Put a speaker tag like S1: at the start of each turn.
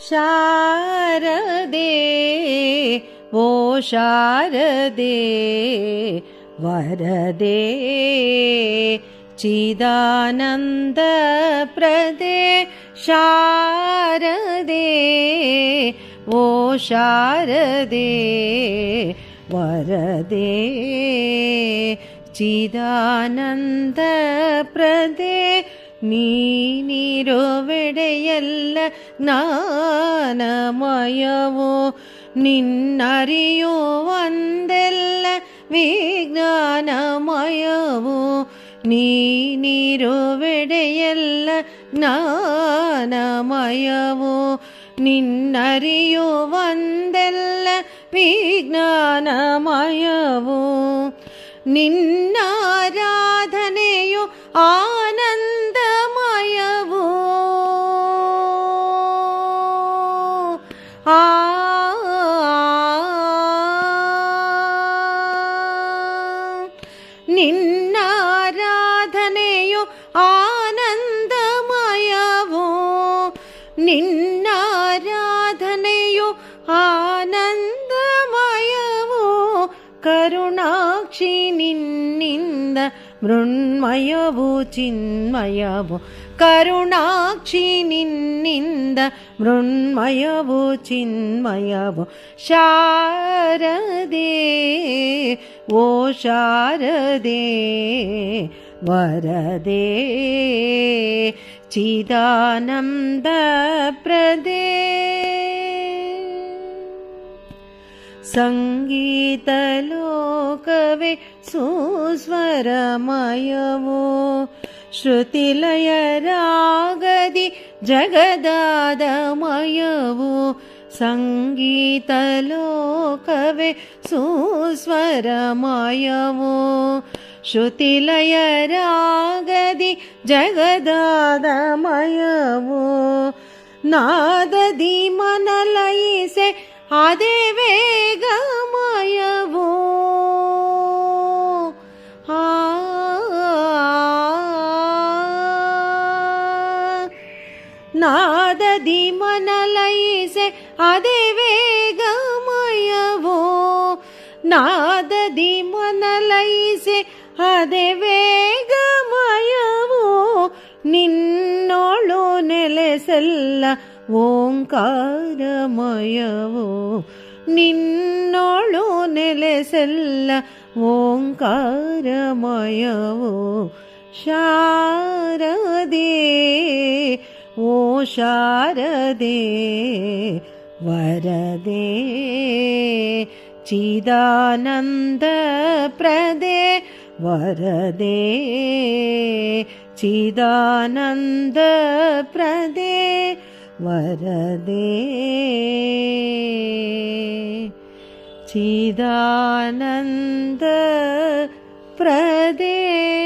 S1: शारदे वो शारदे वरदे चिदानन्दप्रदे शारदे वो शारदे वरदे चिदानन्दप्रदे ನೀ ನೀರುವೆಡೆಯಲ್ಲ ಜ್ಞಾನಮಯವು ನಿನ್ನರಿಯು ಒಂದೆಲ್ಲ ವಿಜ್ಞಾನಮಯವು ನೀ ನೀರುವೆಡೆಯಲ್ಲ ಜ್ಞಾನಮಯವು ನಿನ್ನರಿಯು ಒಂದೆಲ್ಲ ವಿಜ್ಞಾನಮಯವು ನಿನ್ನ ಆನಂದಮಯವೋ ನಿನ್ನಾರಾಧನೆಯು ಆನಂದಮಯವೋ ಕರುಣಾಕ್ಷಿ ನಿನ್ನಿಂದ ಮೃಣ್ಮಯವೋ ಚಿನ್ಮಯವೋ ಕರುಣಾಕ್ಷಿ ನಿನ್ನಿಂದ ಮೃಣ್ಮಯವೋ ಚಿನ್ಮಯವೋ ಶಾರದೆ ಓ ಶಾರದೆ वरदे चिदानन्दप्रदे। सङ्गीतलोकवे सुस्वरमयवो श्रुतिलयरागदि जगदादमयवो सङ्गीतलोकवे सुस्वरमयवो। ಶ್ರುತಿಲಯರಾಗದಿ ಜಗದಾದಮಯವು ನಾದದಿ ಮನಲಯಿಸೆ ಅದೇ ವೇಗಮಯವು ಆ నాదది మనలైసే అదే వేగమయవో నాదది మనలైసే അതേ വേഗമയമോ നിന്നോളു നെലസല്ല ഓങ്കാരമയവോ? നിന്നോളു നെലസല്ല ഓംകാരമയവോ ശാരദേ ഓ ശാരദേ വരദേ ചിദാനന്ദ പ്രദേ. वरदे चिदानन्दप्रदे वरदे चिदानन्दप्रदे